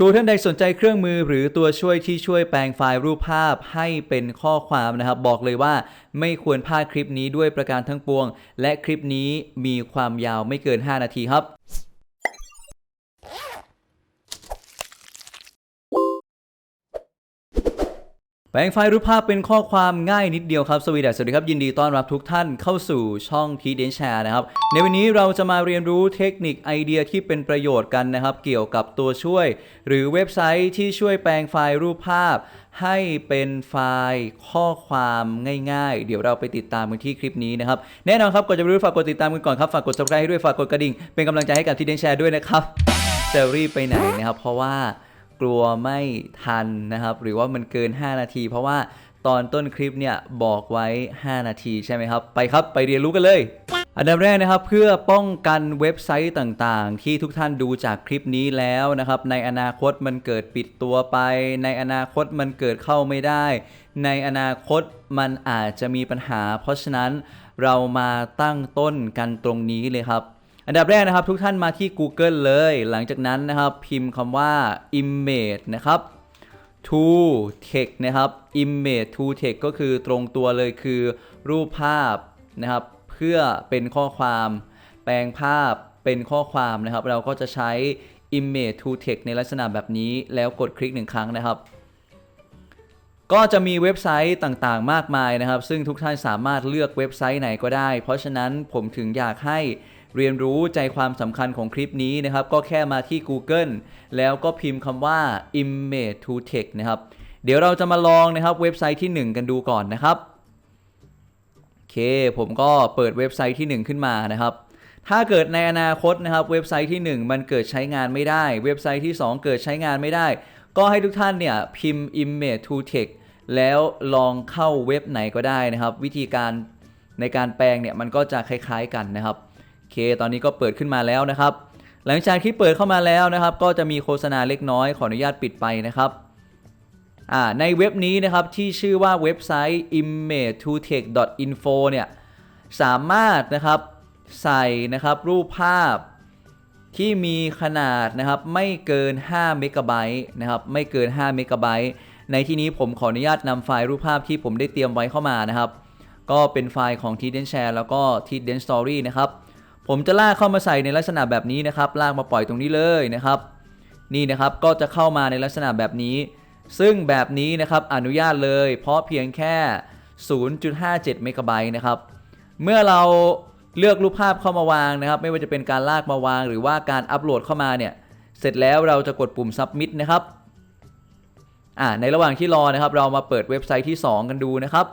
ครูท่านใดสนใจเครื่องมือหรือตัวช่วยที่ช่วยแปลงไฟล์รูปภาพให้เป็นข้อความนะครับ บอกเลยว่าไม่ควรพลาดคลิปนี้ด้วยประการทั้งปวง และคลิปนี้มีความยาวไม่เกิน 5 นาทีครับ ปลงไฟล์รูปภาพเป็นข้อความง่ายนิดเดียวครับ สวีดัสสวัสดีครับ ยินดีต้อนรับทุกท่านเข้าสู่ช่องทีเดนแชร์นะครับ ในวันนี้เราจะมาเรียนรู้เทคนิคไอเดียที่เป็นประโยชน์กันนะครับ เกี่ยวกับตัวช่วย หรือเว็บไซต์ที่ช่วยแปลงไฟล์รูปภาพ ให้เป็นไฟล์ข้อความง่าย ๆ เดี๋ยวเราไปติดตามกันที่คลิปนี้นะครับ แน่นอนครับก่อนจะไปรู้ฝากกดติดตามกันก่อนครับฝากกด subscribe ให้ด้วยฝากกดกระดิ่งเป็นกำลังใจให้กับทีเดนแชร์ด้วยนะครับจะรีบไปไหนนะครับเพราะว่า กลัวไม่ทันนะครับ หรือว่ามันเกิน 5 นาที เพราะว่าตอนต้นคลิปเนี่ยบอกไว้ 5 นาทีใช่ไหมครับ ไปครับไปเรียนรู้กันเลยอันดับแรกนะครับเพื่อป้องกันเว็บไซต์ต่างๆ ที่ทุกท่านดูจากคลิปนี้แล้วนะครับในอนาคตมันเกิดปิดตัวไป ในอนาคตมันเกิดเข้าไม่ได้ ในอนาคตมันอาจจะมีปัญหา เพราะฉะนั้นเรามาตั้งต้นกันตรงนี้เลยครับ อันดับแรกนะครับทุกท่านมาที่ Google เลย หลังจากนั้นนะครับพิมพ์คำว่า image นะครับ to text นะครับ image to text ก็คือตรงตัวเลยคือรูปภาพนะครับ เพื่อเป็นข้อความแปลงภาพเป็นข้อความนะครับ เราก็จะใช้ image to text ในลักษณะแบบนี้แล้วกดคลิกหนึ่งครั้งนะครับก็จะมีเว็บไซต์ต่างๆ มากมายนะครับ ซึ่งทุกท่านสามารถเลือกเว็บไซต์ไหนก็ได้ เพราะฉะนั้นผมถึงอยากให้ เรียนรู้ใจความสำคัญของคลิปนี้นะครับ ก็แค่มาที่ Google แล้วก็พิมพ์คำว่า image to text นะครับ เดี๋ยวเราจะมาลองนะครับเว็บไซต์ที่ 1 กันดูก่อนนะครับโอเค ผมก็เปิดเว็บไซต์ที่ 1 ขึ้นมานะครับ ถ้าเกิดในอนาคตนะครับ เว็บไซต์ที่ 1 มันเกิดใช้งานไม่ได้ เว็บไซต์ที่ 2 เกิดใช้งานไม่ได้ ก็ให้ทุกท่านเนี่ยพิมพ์ image to text แล้วลองเข้าเว็บไหนก็ได้นะครับ วิธีการในการแปลงเนี่ยมันก็จะคล้ายๆกันนะครับ เค ตอนนี้ก็เปิดขึ้นมาแล้วนะครับ หลังจากที่เปิดเข้ามาแล้วนะครับ ก็จะมีโฆษณาเล็กน้อยขออนุญาตปิดไปนะครับในเว็บนี้นะครับที่ชื่อว่าเว็บไซต์ image2tech.info เนี่ยสามารถนะครับใส่นะครับรูปภาพที่มีขนาดนะครับไม่เกิน 5 เมกะไบต์นะครับไม่เกิน 5 เมกะไบต์ในที่นี้ผมขออนุญาตนำไฟล์รูปภาพที่ผมได้เตรียมไว้เข้ามานะครับ ก็เป็นไฟล์ของ t d e n Share แล้วก็ t d e n Story นะครับ ผมจะลากเข้ามาใส่ในลักษณะแบบนี้นะครับลากมาปล่อยตรงนี้เลยนะครับ นี่นะครับก็จะเข้ามาในลักษณะแบบนี้ ซึ่งแบบนี้นะครับอนุญาตเลย เพราะเพียงแค่ 0.57 เมกะไบต์นะครับ เมื่อเราเลือกรูปภาพเข้ามาวางนะครับ ไม่ว่าจะเป็นการลากมาวาง หรือว่าการอัปโหลดเข้ามาเนี่ย เสร็จแล้วเราจะกดปุ่ม submit นะครับอ่าในระหว่างที่รอนะครับ เรามาเปิดเว็บไซต์ที่ 2 กันดูนะครับ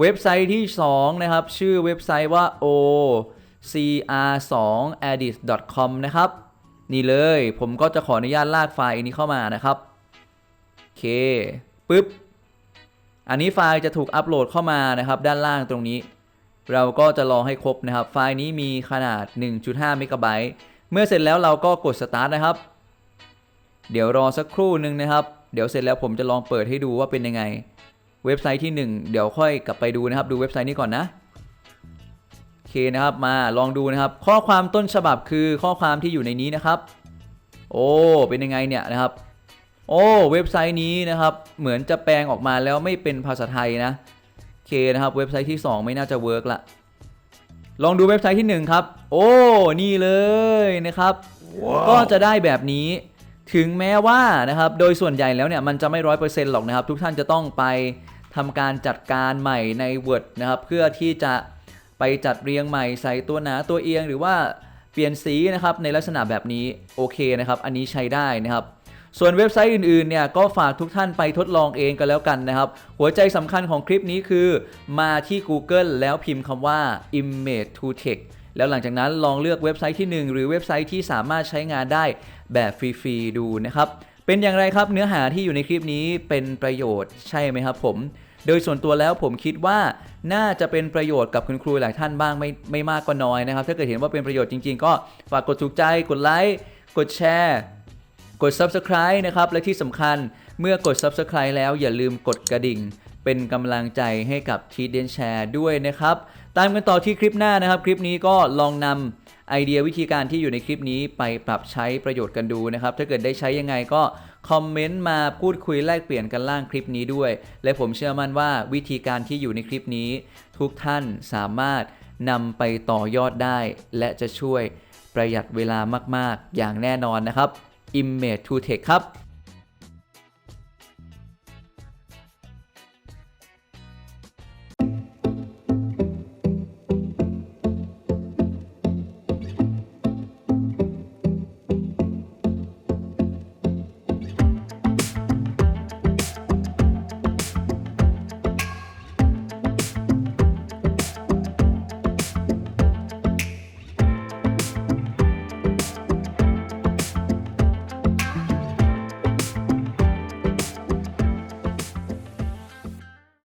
เว็บไซต์ที่ 2 นะครับ ชื่อเว็บไซต์ว่า cr2edit.com นะครับ นี่เลยผมก็จะขออนุญาตลากไฟล์นี้เข้ามานะครับโอเคปึ๊บ อันนี้ไฟล์จะถูกอัปโหลดเข้ามานะครับ ด้านล่างตรงนี้ เราก็จะรอให้ครบนะครับ ไฟล์นี้มีขนาด 1.5 เมกะไบต์เมื่อเสร็จแล้วเราก็กด start นะครับ เดี๋ยวรอสักครู่หนึ่งนะครับ เดี๋ยวเสร็จแล้วผมจะลองเปิดให้ดูว่าเป็นยังไง เว็บไซต์ที่ 1 เดี๋ยวค่อยกลับไปดูนะครับ ดูเว็บไซต์นี้ก่อนนะ นะครับมาลองดูนะครับ ข้อความต้นฉบับคือข้อความที่อยู่ในนี้นะครับ โอ้เป็นยังไงเนี่ยนะครับ โอ้เว็บไซต์นี้นะครับ เหมือนจะแปลงออกมาแล้วไม่เป็นภาษาไทยนะโอเคนะครับ เว็บไซต์ที่ 2 ไม่น่าจะเวิร์กละลองดูเว็บไซต์ที่ 1 ครับ โอ้นี่เลยนะครับก็จะได้แบบนี้ถึงแม้ว่านะครับโดยส่วนใหญ่แล้วเนี่ยมันจะไม่ร้อยเปอร์เซ็นต์หรอกนะครับ ทุกท่านจะต้องไปทำการจัดการใหม่ใน Word นะครับ เพื่อที่จะ ไปจัดเรียงใหม่ใส่ตัวหนาตัวเอียงหรือว่าเปลี่ยนสีนะครับในลักษณะแบบนี้โอเคนะครับ อันนี้ใช้ได้นะครับส่วนเว็บไซต์อื่นๆ เนี่ย ก็ฝากทุกท่านไปทดลองเองกันแล้วกันนะครับ หัวใจสำคัญของคลิปนี้คือ มาที่ Google แล้วพิมพ์คำว่า image to text แล้วหลังจากนั้นลองเลือกเว็บไซต์ที่ 1 หรือเว็บไซต์ที่สามารถใช้งานได้แบบฟรี ๆ ดูนะครับ เป็นอย่างไรครับเนื้อหาที่อยู่ในคลิปนี้เป็นประโยชน์ใช่ไหมครับผม โดยส่วนตัวแล้วผมคิดว่าน่าจะเป็นประโยชน์กับคุณครูหลายท่านบ้างไม่ไม่มากก็น้อยนะครับ ถ้าเกิดเห็นว่าเป็นประโยชน์จริงๆ ก็ฝากกดถูกใจกดไลค์กดแชร์กด Subscribe นะครับ และที่สำคัญเมื่อกด Subscribe แล้วอย่าลืมกดกระดิ่ง เป็นกำลังใจให้กับทีเดนแชร์ด้วยนะครับ ตามกันต่อที่คลิปหน้านะครับ คลิปนี้ก็ลองนำ ไอเดียวิธีการที่อยู่ในคลิปนี้ไปปรับใช้ประโยชน์กันดูนะครับ ถ้าเกิดได้ใช้ยังไงก็คอมเมนต์มาพูดคุยแลกเปลี่ยนกันล่างคลิปนี้ด้วย และผมเชื่อมั่นว่าวิธีการที่อยู่ในคลิปนี้ ทุกท่านสามารถนำไปต่อยอดได้ และจะช่วยประหยัดเวลามาก ๆ อย่างแน่นอนนะครับ Image to Tech ครับ